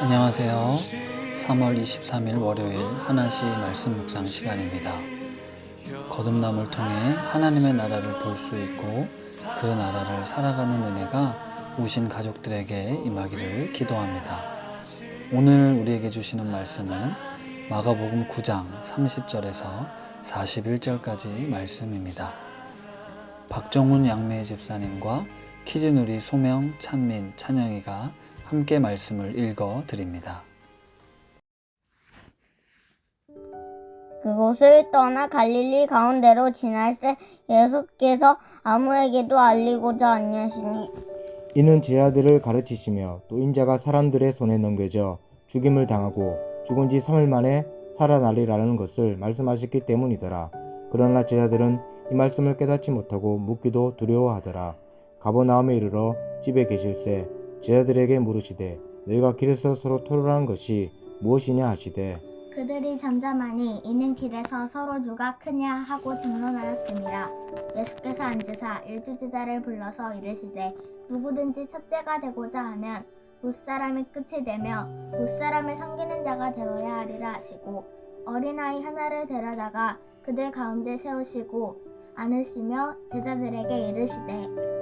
안녕하세요. 3월 23일 월요일 하나시 말씀 묵상 시간입니다. 거듭남을 통해 하나님의 나라를 볼 수 있고 그 나라를 살아가는 은혜가 우신 가족들에게 임하기를 기도합니다. 오늘 우리에게 주시는 말씀은 마가복음 9장 30절에서 41절까지 말씀입니다. 박정훈 양매 집사님과 키즈누리 소명, 찬민, 찬영이가 함께 말씀을 읽어 드립니다. 그곳을 떠나 갈릴리 가운데로 지날 새 예수께서 아무에게도 알리고자 아니하시니 이는 제 아들을 가르치시며 또 인자가 사람들의 손에 넘겨져 죽임을 당하고 죽은 지 3일 만에 살아나리라는 것을 말씀하셨기 때문이더라. 그러나 제자들은 이 말씀을 깨닫지 못하고 묻기도 두려워하더라. 가버나움에 이르러 집에 계실새 제자들에게 물으시되 너희가 길에서 서로 토론한 것이 무엇이냐 하시되 그들이 잠잠하니 이는 길에서 서로 누가 크냐 하고 장론하였습니다. 예수께서 앉으사 일두 제자를 불러서 이르시되 누구든지 첫째가 되고자 하면 무사람이 끝이 되며 무사람을 섬기는 자가 되어야 하리라 하시고 어린아이 하나를 데려다가 그들 가운데 세우시고 안으시며 제자들에게 이르시되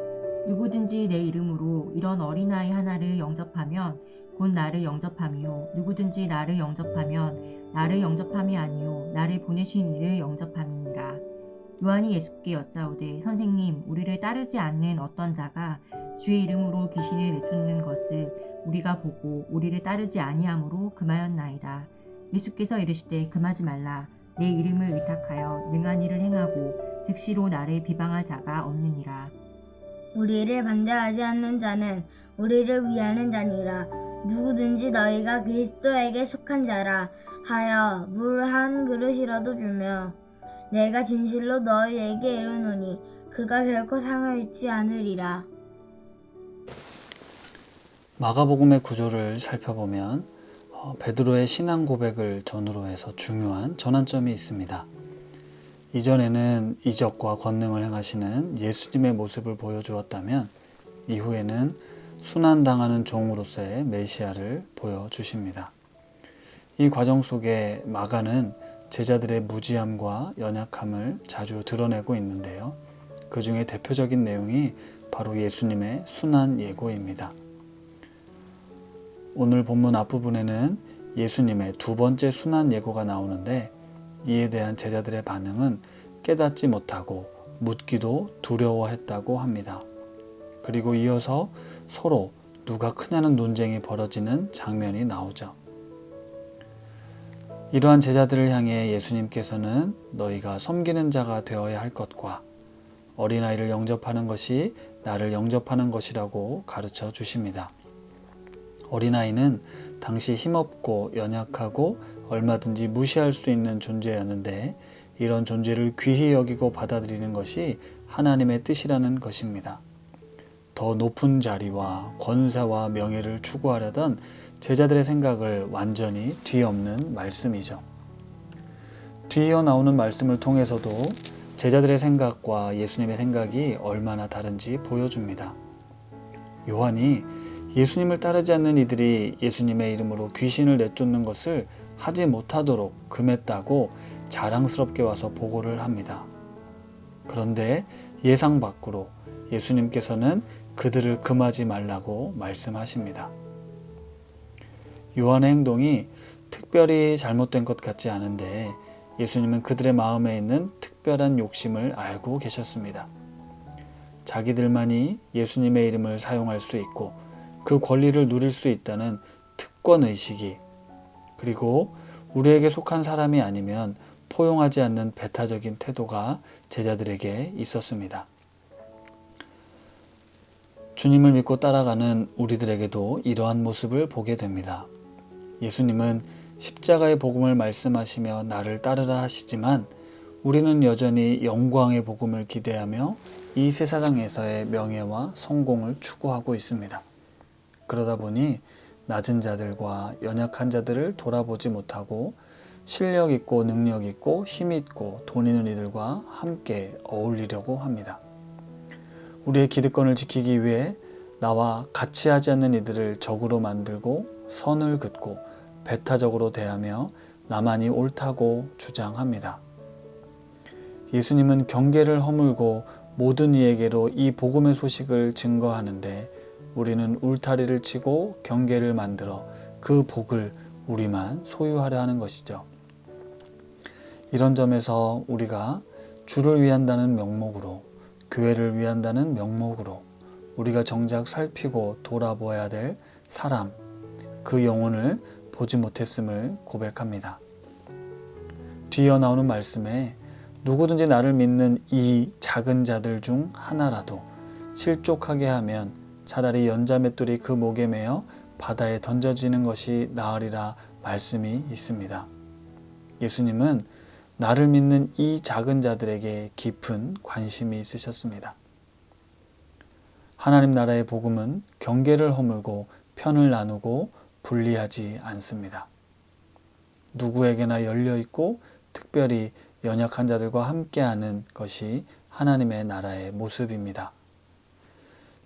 누구든지 내 이름으로 이런 어린아이 하나를 영접하면 곧 나를 영접함이요. 누구든지 나를 영접하면 나를 영접함이 아니요. 나를 보내신 이를 영접함이니라. 요한이 예수께 여짜오되 선생님 우리를 따르지 않는 어떤 자가 주의 이름으로 귀신을 내쫓는 것을 우리가 보고 우리를 따르지 아니함으로 금하였나이다. 예수께서 이르시되 금하지 말라. 내 이름을 의탁하여 능한 일을 행하고 즉시로 나를 비방할 자가 없느니라 우리를 반대하지 않는 자는 우리를 위하는 자니라. 누구든지 너희가 그리스도에게 속한 자라 하여 물 한 그릇이라도 주며 내가 진실로 너희에게 이르노니 그가 결코 상을 잃지 않으리라. 마가복음의 구조를 살펴보면 어, 베드로의 신앙 고백을 전후로 해서 중요한 전환점이 있습니다. 이전에는 이적과 권능을 행하시는 예수님의 모습을 보여주었다면 이후에는 순환당하는 종으로서의 메시아를 보여주십니다. 이 과정 속에 마가는 제자들의 무지함과 연약함을 자주 드러내고 있는데요. 그 중에 대표적인 내용이 바로 예수님의 순환 예고입니다. 오늘 본문 앞부분에는 예수님의 두 번째 순환 예고가 나오는데 이에 대한 제자들의 반응은 깨닫지 못하고 묻기도 두려워했다고 합니다. 그리고 이어서 서로 누가 크냐는 논쟁이 벌어지는 장면이 나오죠. 이러한 제자들을 향해 예수님께서는 너희가 섬기는 자가 되어야 할 것과 어린아이를 영접하는 것이 나를 영접하는 것이라고 가르쳐 주십니다. 어린아이는 당시 힘없고 연약하고 얼마든지 무시할 수 있는 존재였는데 이런 존재를 귀히 여기고 받아들이는 것이 하나님의 뜻이라는 것입니다. 더 높은 자리와 권세와 명예를 추구하려던 제자들의 생각을 완전히 뒤엎는 말씀이죠. 뒤이어 나오는 말씀을 통해서도 제자들의 생각과 예수님의 생각이 얼마나 다른지 보여줍니다. 요한이 예수님을 따르지 않는 이들이 예수님의 이름으로 귀신을 내쫓는 것을 하지 못하도록 금했다고 자랑스럽게 와서 보고를 합니다. 그런데 예상 밖으로 예수님께서는 그들을 금하지 말라고 말씀하십니다. 요한의 행동이 특별히 잘못된 것 같지 않은데 예수님은 그들의 마음에 있는 특별한 욕심을 알고 계셨습니다. 자기들만이 예수님의 이름을 사용할 수 있고 그 권리를 누릴 수 있다는 특권 의식이 그리고 우리에게 속한 사람이 아니면 포용하지 않는 배타적인 태도가 제자들에게 있었습니다. 주님을 믿고 따라가는 우리들에게도 이러한 모습을 보게 됩니다. 예수님은 십자가의 복음을 말씀하시며 나를 따르라 하시지만 우리는 여전히 영광의 복음을 기대하며 이 세상에서의 명예와 성공을 추구하고 있습니다. 그러다 보니 낮은 자들과 연약한 자들을 돌아보지 못하고 실력 있고 능력 있고 힘 있고 돈 있는 이들과 함께 어울리려고 합니다. 우리의 기득권을 지키기 위해 나와 같이 하지 않는 이들을 적으로 만들고 선을 긋고 배타적으로 대하며 나만이 옳다고 주장합니다. 예수님은 경계를 허물고 모든 이에게로 이 복음의 소식을 증거하는데 우리는 울타리를 치고 경계를 만들어 그 복을 우리만 소유하려 하는 것이죠. 이런 점에서 우리가 주를 위한다는 명목으로 교회를 위한다는 명목으로 우리가 정작 살피고 돌아보아야 될 사람 그 영혼을 보지 못했음을 고백합니다. 뒤이어 나오는 말씀에 누구든지 나를 믿는 이 작은 자들 중 하나라도 실족하게 하면 차라리 연자맷돌이 그 목에 매어 바다에 던져지는 것이 나으리라 말씀이 있습니다. 예수님은 나를 믿는 이 작은 자들에게 깊은 관심이 있으셨습니다. 하나님 나라의 복음은 경계를 허물고 편을 나누고 분리하지 않습니다. 누구에게나 열려 있고 특별히 연약한 자들과 함께하는 것이 하나님의 나라의 모습입니다.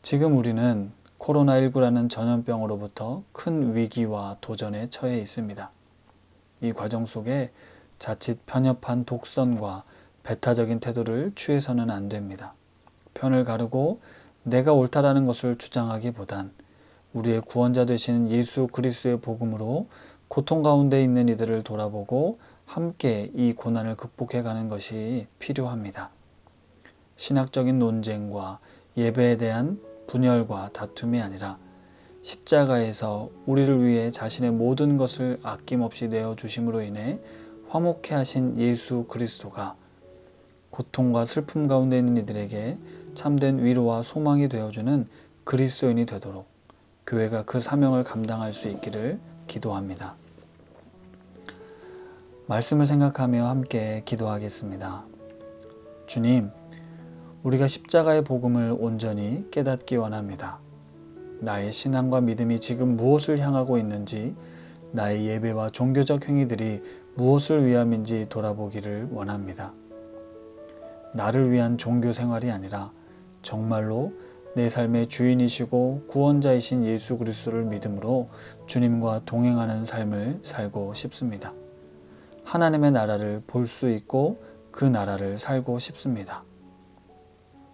지금 우리는 코로나19라는 전염병으로부터 큰 위기와 도전에 처해 있습니다. 이 과정 속에 자칫 편협한 독선과 배타적인 태도를 취해서는 안 됩니다. 편을 가르고 내가 옳다라는 것을 주장하기보단 우리의 구원자 되시는 예수 그리스도의 복음으로 고통 가운데 있는 이들을 돌아보고 함께 이 고난을 극복해 가는 것이 필요합니다. 신학적인 논쟁과 예배에 대한 분열과 다툼이 아니라 십자가에서 우리를 위해 자신의 모든 것을 아낌없이 내어 주심으로 인해 화목해 하신 예수 그리스도가 고통과 슬픔 가운데 있는 이들에게 참된 위로와 소망이 되어주는 그리스도인이 되도록 교회가 그 사명을 감당할 수 있기를 기도합니다. 말씀을 생각하며 함께 기도하겠습니다. 주님, 우리가 십자가의 복음을 온전히 깨닫기 원합니다. 나의 신앙과 믿음이 지금 무엇을 향하고 있는지, 나의 예배와 종교적 행위들이 무엇을 위함인지 돌아보기를 원합니다. 나를 위한 종교 생활이 아니라 정말로 내 삶의 주인이시고 구원자이신 예수 그리스도를 믿음으로 주님과 동행하는 삶을 살고 싶습니다. 하나님의 나라를 볼 수 있고 그 나라를 살고 싶습니다.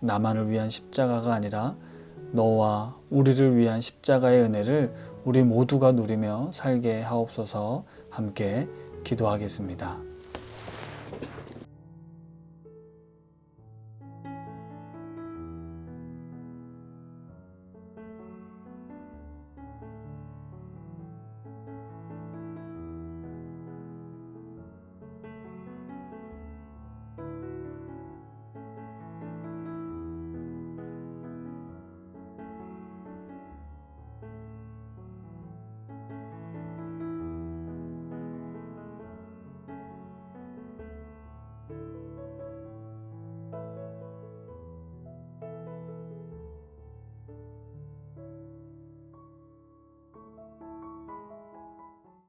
나만을 위한 십자가가 아니라 너와 우리를 위한 십자가의 은혜를 우리 모두가 누리며 살게 하옵소서 함께 기도하겠습니다.